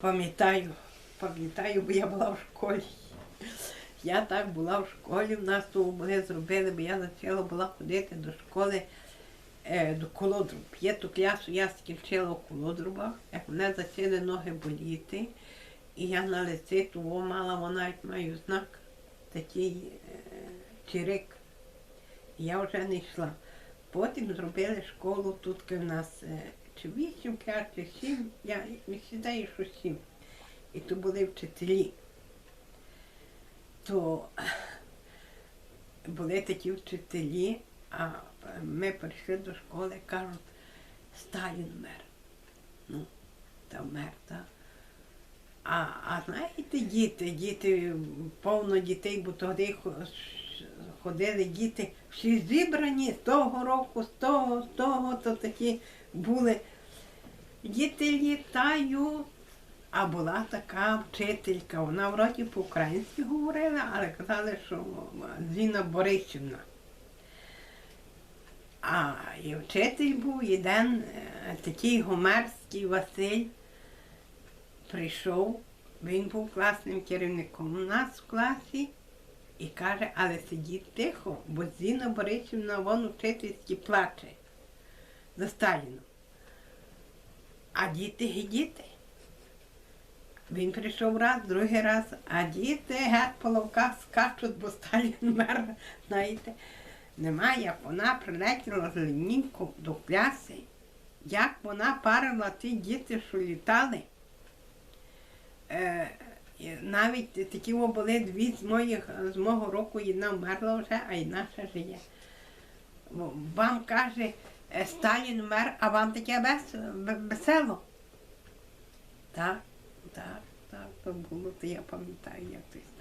Пам'ятаю, пам'ятаю, бо я була в школі. Я так була в школі, в нас тут ми зробили, бо я почала була ходити до школи е, до колодруб. Я ту клясу я скінчила в колодрубах, як мене почали ноги боліти, і я на лиці того мала, вона маю знак, такий е, чирик. Я вже не йшла. Потім зробили школу тут в нас е, вісім чи сім, я не вважаю, що сім. І то були вчителі. То були такі вчителі, а ми прийшли до школи, кажуть, Сталін мер. Ну, та вмер, так. А, а знаєте, діти, діти, повно дітей, бо тоді ходили діти, всі зібрані з того року, з того, з того, то такі були. Діти літають. А була така вчителька, вона вроді по-українськи говорила, але казали, що Зіна Борисівна. А і вчитель був один е, такий гомерський Василь. Прийшов, він був класним керівником у нас в класі і каже, але сидіть тихо, бо Зіна Борисівна вон вчительськи плаче за Сталіном. А діти і діти. Він прийшов раз, другий раз, а діти геть по ловках скачуть, бо Сталін мер, знаєте. Немає, вона прилетіла з лінійку до кляси, як вона парила ті діти, що літали. Е, навіть такі були дві з моїх з мого року, одна вмерла вже, а одна ще живе. Вам каже, Сталін мер, а вам таке весело. Так, так, так, то було, то я пам'ятаю, як мер.